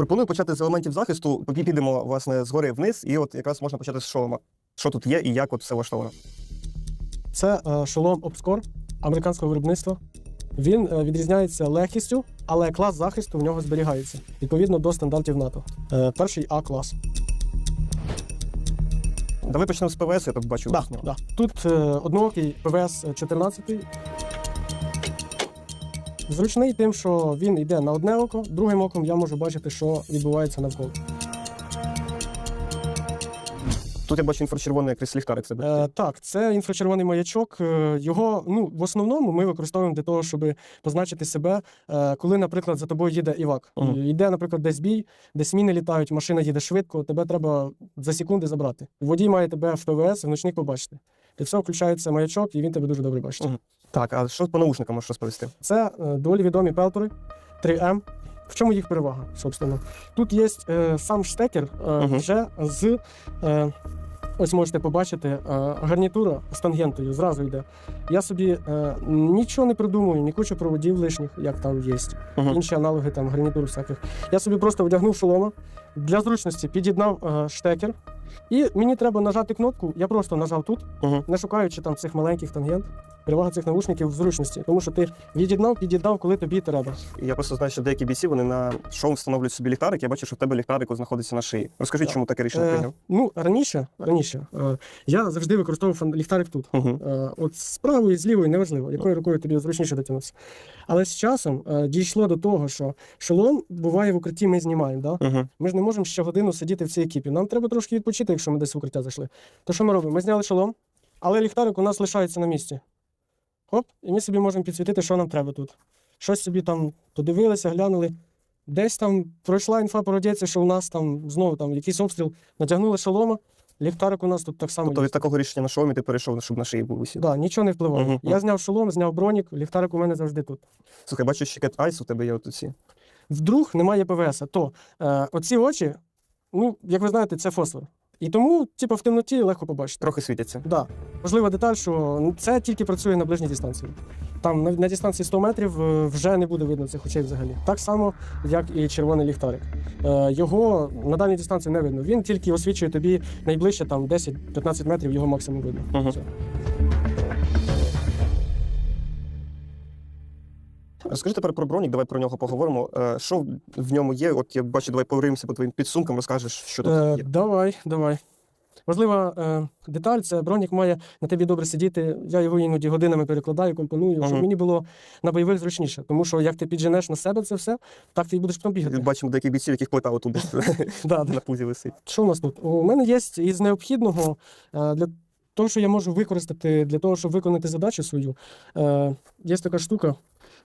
Пропоную почати з елементів захисту. Поки підемо власне згори вниз, і от якраз можна почати з шолома. Що тут є і як от все влаштовано. Це е, шолом Обскор американського виробництва. Він е, відрізняється легкістю, але клас захисту в нього зберігається відповідно до стандартів НАТО. Е, перший А клас. Давай почнемо з ПВС, я так бачу. Да, да. Тут е, одноокий ПВС 14. Зручний тим, що він йде на одне око, другим оком я можу бачити, що відбувається навколо. Тут я бачу інфрачервоний якийсь ліхтарик тебе. Е, так, це інфрачервоний маячок. Е, Його ну в основному ми використовуємо для того, щоб позначити себе, е, коли, наприклад, за тобою їде івак. І Йде, наприклад, десь бій, десь міни літають, машина їде швидко, тебе треба за секунди забрати. Водій має тебе в ПВС, в ночник побачити. Для цього включається маячок, і він тебе дуже добре бачить. Мгм. Так, а що по наушникам можеш розповісти? Це е, доволі відомі пелтори 3М. В чому їх перевага, собственно? Тут є е, сам штекер е, Мгм. вже з. Е, ось можете побачити, е, гарнітура з тангентою зразу йде. Я собі е, нічого не придумую, ні кучу проводів лишніх, як там є. Мгм. Інші аналоги там гарнітур всяких. Я собі просто вдягнув шолома. Для зручності під'єднав е, штекер. І мені треба нажати кнопку, я просто нажав тут, Мгм. не шукаючи там цих маленьких тангент. Перевага цих навушників в зручності, тому що ти від'єднав, під'єднав, коли тобі треба. Я просто знаю, що деякі бійці вони на шоу встановлюють собі ліхтарик. Я бачу, що в тебе ліхтарик знаходиться на шиї. Розкажи, чому таке рішення Е, прийняв? ну, раніше, раніше е, я завжди використовував ліхтарик тут. Угу. Е, от з правої, з лівої, неважливо, якою рукою тобі зручніше дотягнутися. Але з часом е, дійшло до того, що шолом буває в укритті, ми знімаємо. Да? Угу. Ми ж не можемо щогодину сидіти в цій екіпі. Нам треба трошки відпочити, якщо ми десь в укриття зайшли. То що ми робимо? Ми зняли шолом, але ліхтарик у нас лишається на місці. Хоп, і ми собі можемо підсвітити, що нам треба тут. Щось собі там подивилися, глянули. Десь там пройшла інфа про радіацію, що у нас там знову там якийсь обстріл, натягнули шолома, ліхтарик у нас тут так само. Тобто від такого рішення на шоумі ти перейшов, щоб на шиї був усі. Да, нічого не впливає. Мгм. Я зняв шолом, зняв бронік, ліхтарик у мене завжди тут. Слухай, бачу, ще Cat Eyes у тебе є от ці. Вдруг немає ПВС, то е, оці очі, ну, як ви знаєте, це фосфор. І тому, типу, в темноті легко побачити. Трохи світяться. Да. Важлива деталь, що ну, це тільки працює на ближній дистанції. Там на, на дистанції 100 метрів е, вже не буде видно цих очей взагалі. Так само, як і червоний ліхтарик. Е, його на дальній дистанції не видно. Він тільки освічує тобі найближче там 10-15 метрів, його максимум видно. Мгм. Розкажи тепер про бронік, давай про нього поговоримо. Е, Що в ньому є? От я бачу, давай повернемося по твоїм підсумкам, розкажеш, що тут Е, є. давай, давай. Важлива е, деталь, це бронік має на тобі добре сидіти. Я його іноді годинами перекладаю, компоную, щоб Мгм. мені було на бойових зручніше. Тому що як ти підженеш на себе це все, так ти і будеш потім бігати. Бачимо деяких бійців, яких плита отут на пузі висить. Що у нас тут? У мене є із необхідного е, для того, що я можу використати для того, щоб виконати задачу свою. Є така штука,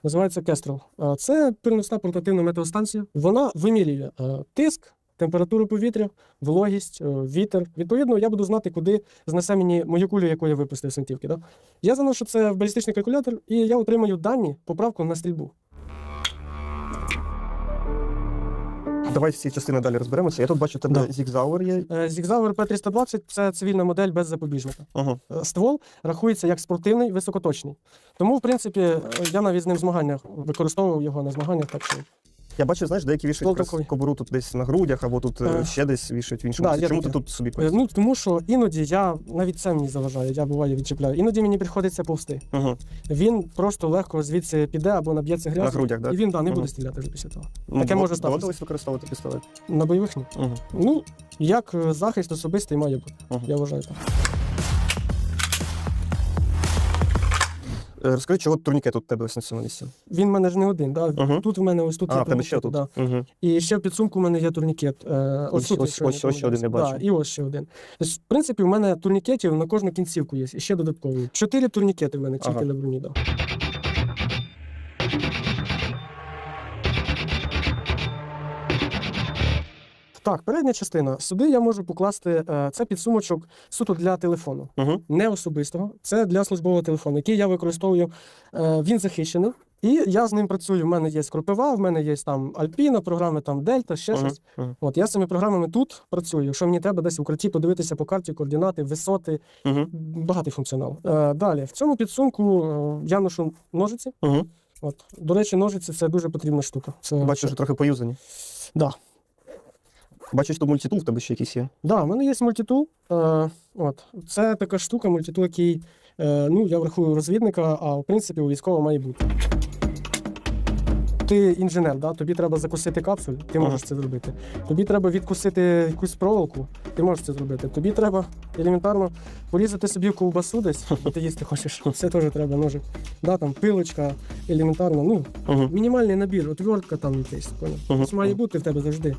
називається Kestrel. Це переносна портативна метеостанція. Вона вимірює тиск, температуру повітря, вологість, е, вітер. Відповідно, я буду знати, куди знесе мені мою кулю, яку я випустив з гвинтівки. Да? Я заношу це в балістичний калькулятор, і я отримаю дані поправку на стрільбу. Давай всі частини далі розберемося. Я тут бачу, там тебе Да. зігзауер є. Зігзауер Zigzauer P320 це цивільна модель без запобіжника. Ага. Е, ствол рахується як спортивний, високоточний. Тому, в принципі, е, я навіть з ним в змаганнях використовував його на змаганнях. Так що Я бачу, знаєш, деякі вішають якраз кобуру тут десь на грудях, або тут е, ще десь вішають в іншому. Да, місці. Чому ти таке. тут собі Е, ну тому, що іноді я навіть це мені заважає, я буває відчіпляю. Іноді мені приходиться повсти. Угу. Він просто легко звідси піде або наб'ється На грязь. грудях, І він да, не Мгм. буде стріляти вже після того. Ну, таке може статися. Доводилось використовувати пістолет. На бойових ні. Угу. Ну, як е, захист особистий має бути. Мгм. Я вважаю так. Розкажи, чого турнікет тут у тебе ось на цьому місці? Він в мене ж не один. Да? Угу. Тут в мене ось тут А, є в ще тут. Да. Угу. І ще в підсумку у мене є турнікет. Е, ось, Ось- тут, ось- ось- не ось ще один я бачу. Да, і ось ще один. Тобто, в принципі, у мене турнікетів на кожну кінцівку є. І ще додаткові. Чотири турнікети в мене тільки Ага. на броні. Да. Так, передня частина. Сюди я можу покласти е, це підсумочок суто для телефону, Угу. не особистого. Це для службового телефону, який я використовую. Е, він захищений. І я з ним працюю. У мене є Кропива, в мене є там Альпіна, програми там Дельта, ще щось. От я з цими програмами тут працюю. Якщо мені треба десь в укритті подивитися по карті, координати, висоти, Угу. багатий функціонал. Е, далі, в цьому підсумку я ношу ножиці. Угу. От, до речі, ножиці це дуже потрібна штука. Це Бачу, що трохи поюзані. да. Бачу, що мультитул в тебе ще якийсь є. Да, в мене є мультитул. Е, от. Це така штука, мультитул, який е, ну, я врахую розвідника, а в принципі у військового має бути. Ти інженер, да? тобі треба закусити капсуль, ти можеш це зробити. Тобі треба відкусити якусь проволоку, ти можеш це зробити. Тобі треба елементарно порізати собі ковбасу десь, бо ти їсти хочеш. Це теж треба ножик. Да, там пилочка, елементарно. Ну, мінімальний набір, отвертка там якийсь. Це має бути в тебе завжди.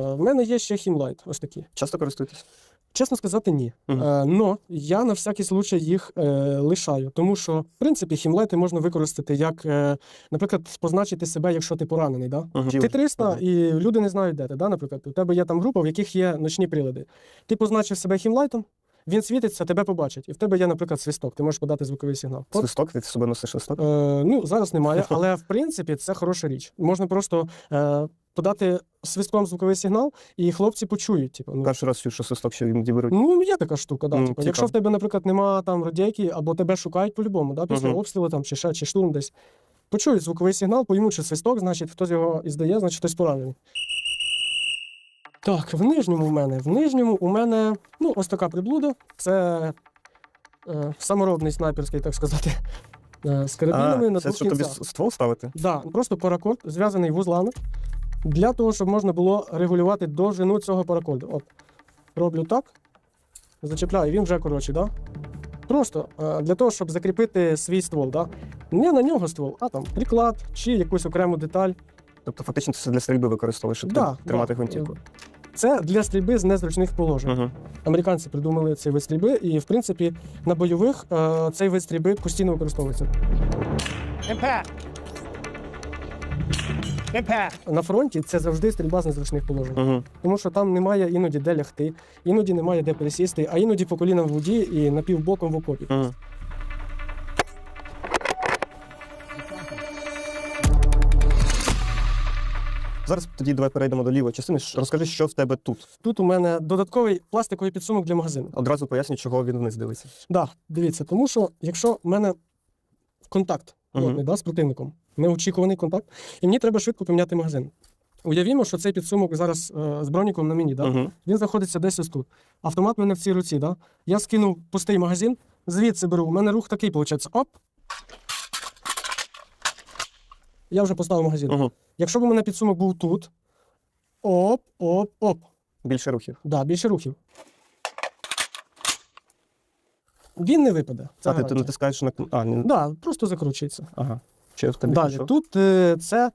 В мене є ще хімлайт, ось такі. Часто користуєтесь? Чесно сказати, ні. Мгм. Е, но я на всякий случай їх е, лишаю, тому що, в принципі, хімлайти можна використати як, е, наприклад, позначити себе, якщо ти поранений. Да? Угу. Ти 300, і люди не знають, де ти. Да? Наприклад, у тебе є там група, в яких є ночні прилади. Ти позначив себе хімлайтом, він світиться, тебе побачить. І в тебе є, наприклад, свисток, ти можеш подати звуковий сигнал. От, Свисток, ти з носиш свисток? Е, ну, зараз немає, але в принципі це хороша річ. Можна просто е, подати свистком звуковий сигнал, і хлопці почують. Типу, ну, Перший раз чую, що свисток ще іноді беруть. ну є така штука, да. Ну, типу, якщо в тебе, наприклад, нема там радійки, або тебе шукають по-любому, да, після Мгм. обстрілу там, чи ще, чи штурм десь. Почують звуковий сигнал, поймуть, що свисток, значить, хтось його іздає, значить хтось поранений. Так, в нижньому в мене. В нижньому у мене ну, ось така приблуда. Це е, саморобний снайперський, так сказати, е, з карабінами А, на це двох що тобі кінцях. с- ствол ставити? Да, просто паракорд зв'язаний вузлами для того, щоб можна було регулювати довжину цього паракорду. От. Роблю так, зачепляю, він вже коротший, да? Просто е, для того, щоб закріпити свій ствол. Да? Не на нього ствол, а там приклад чи якусь окрему деталь. Тобто фактично це для стрільби використовуєш, щоб Да, тримати да. гвинтівку. Це для стрільби з незручних положень. Угу. Американці придумали цей вид стрільби, і в принципі на бойових е, цей вид стрільби постійно використовується. Impact. На фронті це завжди стрільба з незручних положень. Угу. Тому що там немає іноді де лягти, іноді немає де пересісти, а іноді по колінам в воді і напівбоком в окопі. Угу. Зараз тоді давай перейдемо до лівої частини. Ш- Розкажи, що в тебе тут. Тут у мене додатковий пластиковий підсумок для магазину. Одразу поясню, чого він вниз дивиться. Да, дивіться, тому що якщо в мене контакт Мгм. Плотний, да, з противником, неочікуваний контакт, і мені треба швидко поміняти магазин. Уявімо, що цей підсумок зараз е, з броніком на мені, да? Угу. він знаходиться десь ось тут. Автомат в мене в цій руці. Да? Я скинув пустий магазин, звідси беру. У мене рух такий, виходить, оп. Я вже поставив магазин. Угу. Якщо б у мене підсумок був тут, оп, оп, оп. Більше рухів. Да, більше рухів. Він не випаде. Це а ти, ти натискаєш на А, ні. Да, просто закручується. Ага. Чи Далі. пішов? Тут е, це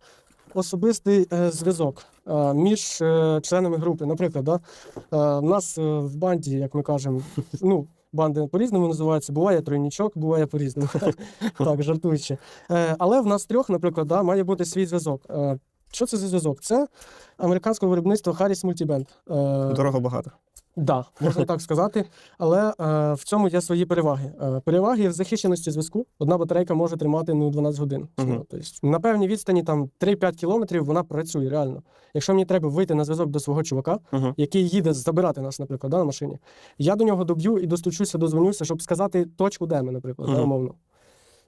особистий е, зв'язок е, між е, членами групи. Наприклад, да, е, в нас е, в банді, як ми кажемо, ну, банди по-різному називаються, буває тройнічок, буває по-різному. так, жартуючи. Е, але в нас трьох, наприклад, да, має бути свій зв'язок. Е, що це за зв'язок? Це американського виробництва Harris Multiband. Е, Дорого багато. Да, можна так сказати. Але е, в цьому є свої переваги. Е, переваги в захищеності зв'язку. Одна батарейка може тримати ну, 12 годин. Тобто, на певній відстані там 3-5 кілометрів вона працює реально. Якщо мені треба вийти на зв'язок до свого чувака, Угу. який їде забирати нас, наприклад, да, на машині, я до нього доб'ю і достучуся, дозвонюся, щоб сказати точку, де ми, наприклад, да, умовно.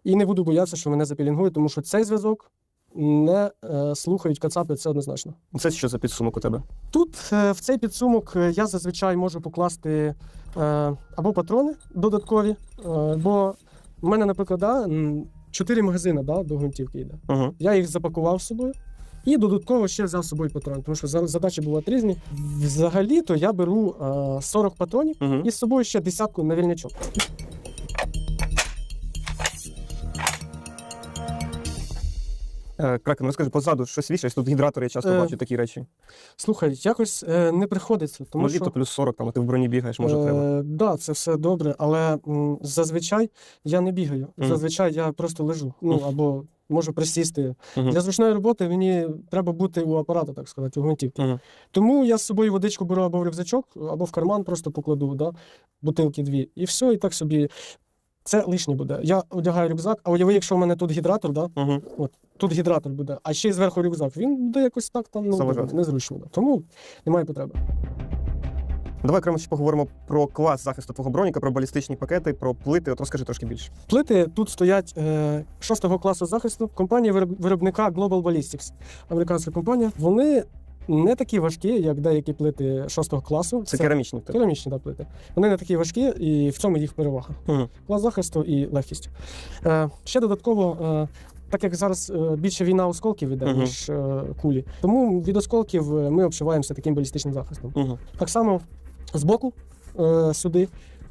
І не буду боятися, що мене запілінгують, тому що цей зв'язок не е, слухають кацапи, це однозначно. Це що за підсумок у тебе? Тут е, в цей підсумок е, я зазвичай можу покласти е, або патрони додаткові, е, бо в мене, наприклад, да, чотири магазини да, до гвинтівки йде. Угу. Я їх запакував з собою. І додатково ще взяв з собою патрони, тому що за- задачі бувають різні. Взагалі-то я беру е, 40 патронів Угу. і з собою ще десятку на вільнячок. Кракен, розкажи, позаду щось вішаєш, тут гідратори, я часто Е, бачу такі речі. Слухай, якось е, не приходиться, тому ну, що літо плюс 40, там, а ти в броні бігаєш, може треба. Е, да, це все добре, але м, зазвичай я не бігаю. Мгм. Зазвичай я просто лежу. Ну або можу присісти. Мгм. Для зручної роботи мені треба бути у апарата, так сказати, у гвинтівки. Тому я з собою водичку беру або в рюкзачок, або в карман просто покладу, да? бутилки дві. І все, і так собі. Це лишнє буде. Я одягаю рюкзак, а уяви, якщо в мене тут гідратор, да? Угу. тут гідратор буде, а ще й зверху рюкзак. Він буде якось так там ну, Заважати. незручно. Да. Тому немає потреби. Давай окремо ще поговоримо про клас захисту твого броніка, про балістичні пакети, про плити. От розкажи трошки більше. Плити тут стоять е, шостого класу захисту. Компанія виробника Global Ballistics, американська компанія. Вони не такі важкі, як деякі плити шостого класу. Це, керамічні. в тебе. Керамічні да, плити. Вони не такі важкі, і в цьому їх перевага. Мгм. Клас захисту і легкість. Е, ще додатково, е, так як зараз е, більше війна осколків іде, Мгм. ніж е, кулі, тому від осколків е, ми обшиваємося таким балістичним захистом. Мгм. Так само збоку е, сюди,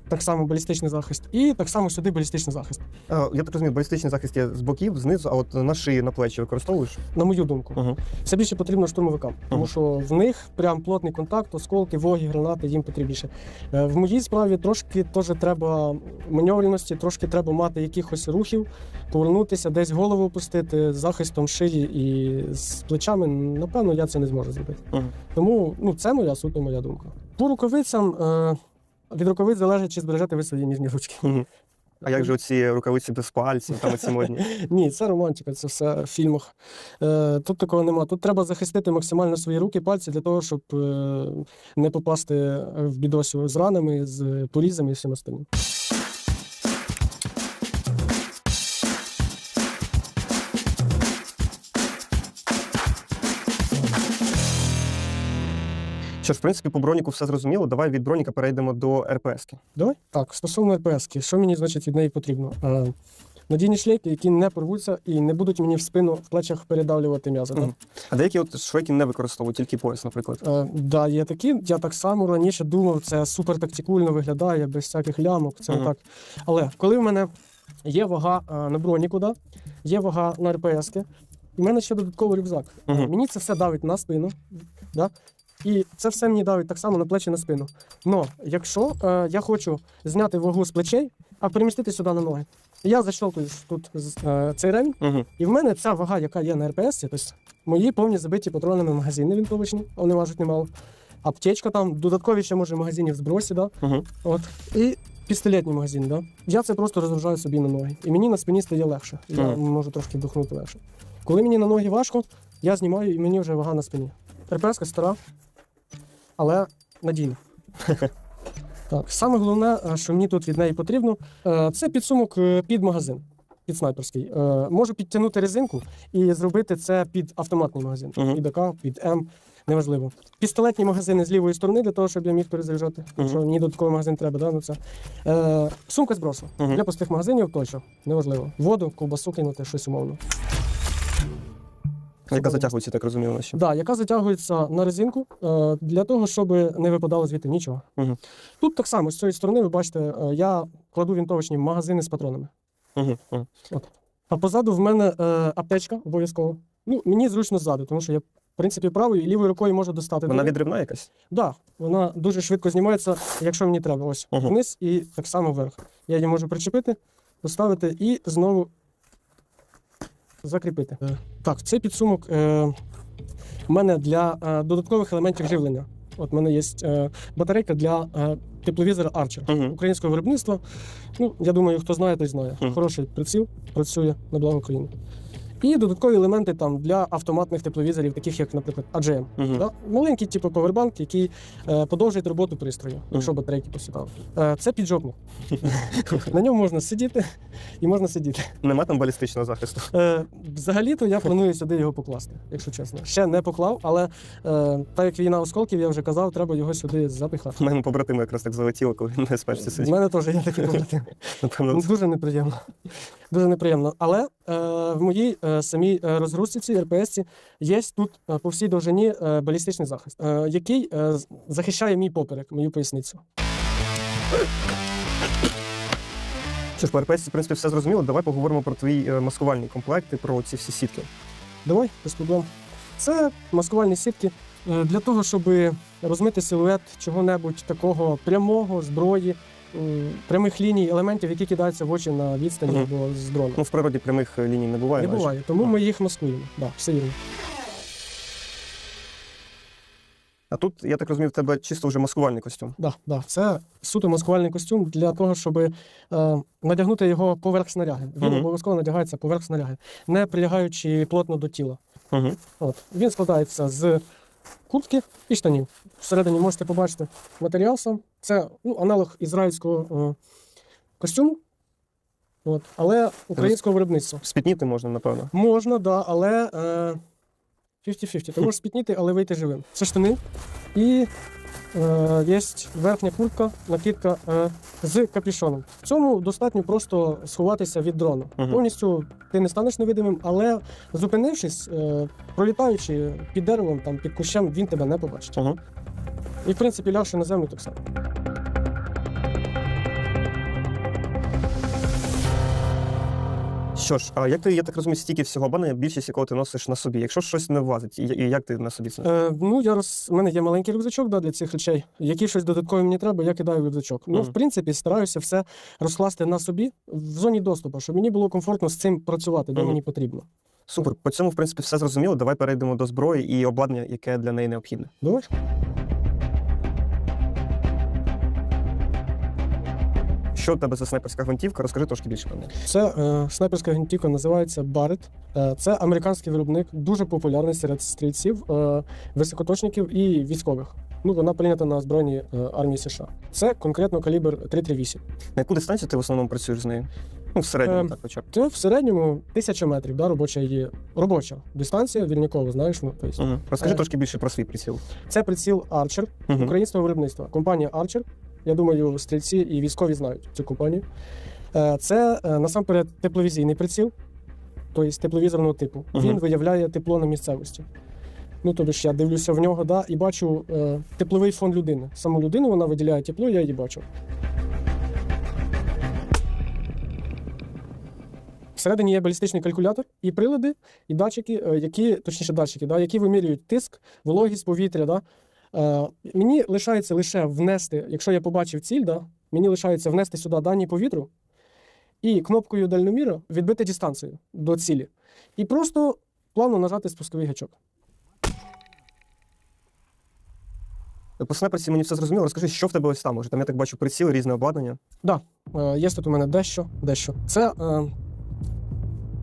так само балістичний захист, і так само сюди балістичний захист. А, я так розумію, балістичний захист є з боків, знизу, а от на шиї, на плечі використовуєш? На мою думку, Угу. це більше потрібно штурмовикам, тому що в них прям плотний контакт, осколки, воги, гранати їм потрібніше. Е, В моїй справі трошки теж треба маневреності, трошки треба мати якихось рухів, повернутися, десь голову опустити з захистом шиї і з плечами. Напевно, я це не зможу зробити. Ага. Тому ну, це моя суто моя думка. По рукавицям е, від рукавиць залежить, чи збережете ви свої ніжні ручки. А як же оці рукавиці без пальців, там оці модні? Ні, це романтика, це все в фільмах. Е, тут такого нема. Тут треба захистити максимально свої руки, пальці для того, щоб е, не попасти в бідосю з ранами, з порізами і всім остальним. Що ж, в принципі, по броніку все зрозуміло. Давай від броніка перейдемо до РПСки. Давай. Так, стосовно РПС, що мені значить від неї потрібно? Е, надійні шлейки, які не порвуться і не будуть мені в спину в плечах передавлювати м'язи. Мгм. А деякі от швейки не використовують, тільки пояс, наприклад. Е, да, є такі. Я так само раніше думав, це супер тактикульно виглядає, без всяких лямок. Це Мгм. так. Але коли в мене є вага е, на броніку, да, є вага на РПСки, і в мене ще додатковий рюкзак. Е, Мгм. Мені це все давить на спину. Да? І це все мені давить так само на плечі на спину. Но якщо е, я хочу зняти вагу з плечей, а перемістити сюди на ноги, я защелкую тут е, цей ремінь, Угу. і в мене ця вага, яка є на РПС, тобто мої повні забиті патронами магазини вінтовочні, вони важать немало. Аптечка там, додаткові ще може магазині в збросі, да? Угу. От. І пістолетні магазини, да? Я це просто розгружаю собі на ноги. І мені на спині стає легше. Я Мгм. можу трошки вдохнути легше. Коли мені на ноги важко, я знімаю і мені вже вага на спині. РПС стара, але надійна. Так, саме головне, е, що мені тут від неї потрібно, е, це підсумок е, під магазин, під снайперський. Можу підтягнути резинку і зробити це під автоматний магазин. Мгм. Під АК, під М, неважливо. Пістолетні магазини з лівої сторони для того, щоб я міг перезаряджати. Якщо мені додатковий магазин треба, да, ну це. Сумка збросу. Мгм. Для пустих магазинів точно, неважливо. Воду, ковбасу кинути, щось умовно. Яка затягується, так розумію, вона ще. Да, яка затягується на резинку е, для того, щоб не випадало звідти нічого. Мгм. Тут так само, з цієї сторони, ви бачите, е, я кладу вінтовочні магазини з патронами. Угу. Угу. А позаду в мене е, аптечка обов'язково. Ну, мені зручно ззаду, тому що я, в принципі, правою і лівою рукою можу достати. Вона відривна якась? Да, вона дуже швидко знімається, якщо мені треба. Ось Мгм. вниз і так само вверх. Я її можу причепити, поставити і знову закріпити. Так, цей підсумок е, в мене для е, додаткових елементів живлення. От в мене є е, батарейка для е, тепловізора Archer Угу. українського виробництва. Ну, я думаю, хто знає, той знає. Мгм. Хороший приціл, працює на благо України. І додаткові елементи там для автоматних тепловізорів, таких як, наприклад, AGM. Угу. Да? Маленький, типу, повербанк, який е, подовжить роботу пристрою, якщо батарейки посідали. Е, це піджопник. На ньому можна сидіти і можна сидіти. Нема там балістичного захисту. Е, взагалі-то я планую сюди його покласти, якщо чесно. Ще не поклав, але е, так як війна осколків, я вже казав, треба його сюди запихати. У мене побратими якраз так залетіло, коли він на спечці У мене теж є такі побратими. Дуже неприємно. Дуже неприємно. Але е, в моїй е, самій е, розгрузці РПС є тут е, по всій довжині е, балістичний захист, е, який е, захищає мій поперек, мою поясницю. Що ж, по РПС, в принципі, все зрозуміло. Давай поговоримо про твої е, маскувальні комплекти, про ці всі сітки. Давай, без проблем. Це маскувальні сітки е, для того, щоб розмити силует чого-небудь такого прямого, зброї, прямих ліній, елементів, які кидаються в очі на відстані Мгм. або з дрона. Ну, в природі прямих е, ліній не буває. Не майже. буває, тому ми їх маскуємо. Да, все вірно. А тут, я так розумію, в тебе чисто вже маскувальний костюм. Да, да. Це суто маскувальний костюм для того, щоб е, надягнути його поверх снаряги. Він Мгм. обов'язково надягається поверх снаряги, не прилягаючи плотно до тіла. Угу. От. Він складається з куртки і штанів. Всередині можете побачити матеріал сам. Це ну, аналог ізраїльського е, костюму, от, але українського виробництва. Спітніти можна, напевно. Можна, да, але е, 50-50. Ти можеш спітніти, але вийти живим. Це штани. І є верхня куртка, накидка е, з капюшоном. В цьому достатньо просто сховатися від дрону. Угу. Повністю ти не станеш невидимим, але зупинившись, е, пролітаючи під деревом, там, під кущем, він тебе не побачить. Угу. І, в принципі, лягши на землю так само. Що ж, а як ти, я так розумію, стільки всього обладнання, більшість якого ти носиш на собі. Якщо щось не влазить, і, і як ти на собі це? Е, ну, я роз... У мене є маленький рюкзачок да, для цих речей. Які щось додаткове мені треба, я кидаю в рюкзачок. Ну, в принципі, стараюся все розкласти на собі в зоні доступу, щоб мені було комфортно з цим працювати, де Мгм. мені потрібно. Супер. По цьому, в принципі, все зрозуміло. Давай перейдемо до зброї і обладнання, яке для неї необхідне. Давай. Що в тебе за снайперська гвинтівка? Розкажи трошки більше про неї. Це е, снайперська гвинтівка, називається Barrett. Е, це американський виробник, дуже популярний серед стрільців, е, високоточників і військових. Ну, вона прийнята на озброєнні е, армії США. Це конкретно калібр 338. На яку дистанцію ти в основному працюєш з нею? Ну, в середньому, Ем, так, хоча б. Це в середньому тисяча метрів, да, робоча її робоча дистанція, вільникова, знаєш. Ну, тобто. Угу. Розкажи Е, трошки більше про свій приціл. Це приціл Archer Угу. українського виробництва. Компанія Archer. Я думаю, стрільці і військові знають цю компанію. Е, Це е, насамперед тепловізійний приціл, тобто тепловізорного типу. Він виявляє тепло на місцевості. Ну, тобі ж я дивлюся в нього, да, і бачу е, тепловий фон людини. Саму людину вона виділяє тепло, я її бачу. Всередині є балістичний калькулятор і прилади, і датчики, е, які, точніше, датчики, да, які вимірюють тиск, вологість повітря. Да. Е, мені лишається лише внести, якщо я побачив ціль, да, мені лишається внести сюди дані повітру і кнопкою дальноміра відбити дистанцію до цілі. І просто плавно нажати спусковий гачок. По снайперці мені все зрозуміло. Розкажи, що в тебе ось там? Може, там я так бачу приціл, різне обладнання. Е, є тут у мене дещо, дещо. Це е,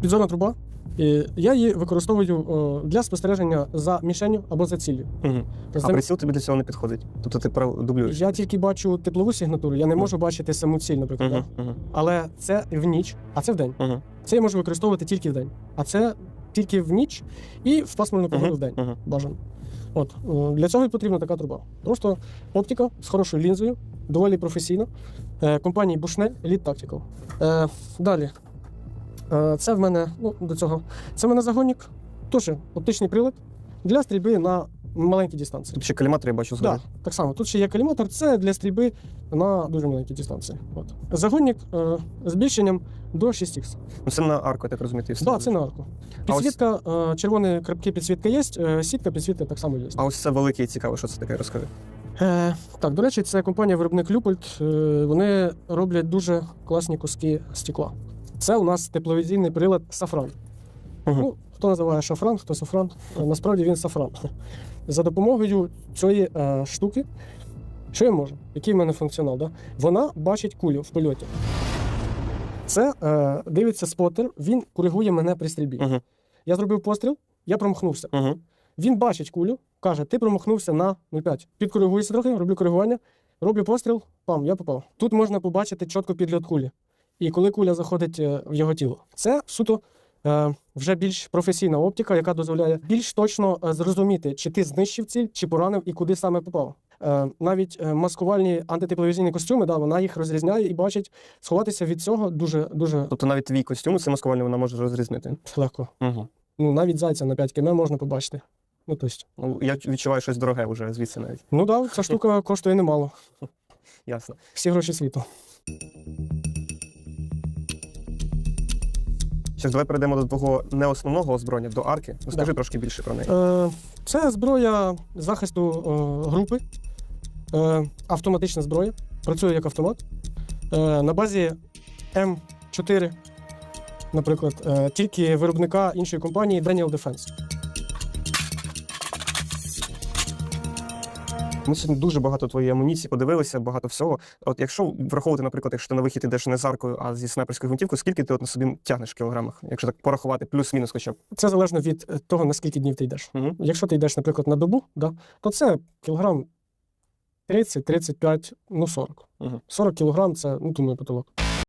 підзорна труба. І я її використовую е, для спостереження за мішенню або за ціллю. Угу. Тобто А приціл тобі для цього не підходить. Тобто ти дублюєш. я тільки бачу теплову сигнатуру, я не можу бачити саму ціль, наприклад. Угу. Угу. Але це в ніч, а це в день. Угу. Це я можу використовувати тільки в день. А це тільки в ніч і в пасмурну погоду Угу. в день. Угу. Бажано. От е, для цього і потрібна така труба. Просто оптика з хорошою лінзою, доволі професійна. Е, компанії Bushnell Elite Tactical. Далі. Е, це в мене, ну, до цього. Це в мене загонник, теж оптичний прилад для стрільби на маленькій дистанції. Тут ще каліматор, я бачу Так, да, так само. Тут ще є каліматор, це для стрільби на дуже маленькій дистанції. От. Загонник е, збільшенням до 6х. Ну, це на арку, я так розумію. ти Так, да, це на арку. А ось- Підсвітка, е, червоні крапки підсвітка є, е, сітка підсвітка так само є. А ось це велике і цікаве, що це таке, розкажи. Е, так, до речі, це компанія-виробник Люпольт. Е, вони роблять дуже класні куски стекла. Це у нас тепловізійний прилад Сафран. Мгм. Ну, хто називає шафран, хто сафран. Е, Насправді він сафран. За допомогою цієї е, штуки, що я можу? Який в мене функціонал? Да? Вона бачить кулю в польоті. Це е, дивиться спотер, він коригує мене при стрільбі. Угу. Я зробив постріл, я промахнувся. Угу. Він бачить кулю, каже: ти промахнувся на 0,5. Підкоригуюся трохи, роблю коригування, роблю постріл, пам, я попав. Тут можна побачити чітко підльот кулі. І коли куля заходить е, в його тіло. Це суто е, вже більш професійна оптика, яка дозволяє більш точно е, зрозуміти, чи ти знищив ціль, чи поранив і куди саме попав. Навіть маскувальні антитепловізійні костюми, да, вона їх розрізняє і бачить, сховатися від цього дуже дуже Тобто навіть твій костюм, це маскувальний, вона може розрізнити. легко. Угу. Ну, навіть зайця на 5 км можна побачити. Ну, тобто, Ну, я відчуваю щось дороге вже звідси навіть. ну да, ця штука коштує немало. Ясно. Всі гроші світу. Ж, давай перейдемо до твого не основного озброєння, до арки. Розкажи Да. трошки більше про неї. Е, це зброя захисту е, групи, е, автоматична зброя. Працює як автомат. Е, на базі М4, наприклад, е, тільки виробника іншої компанії Daniel Defense. Ми сьогодні дуже багато твоєї амуніції подивилися, багато всього. От якщо враховувати, наприклад, якщо ти на вихід ідеш не з аркою, а зі снайперською гвинтівкою, скільки ти от на собі тягнеш в кілограмах, якщо так порахувати, плюс-мінус хоча б. Це залежно від е, того, на скільки днів ти йдеш. Угу. Якщо ти йдеш, наприклад, на добу, да, то це кілограм 30, 35, ну 40. Мгм. 40 кілограм це, ну, думаю, потолок.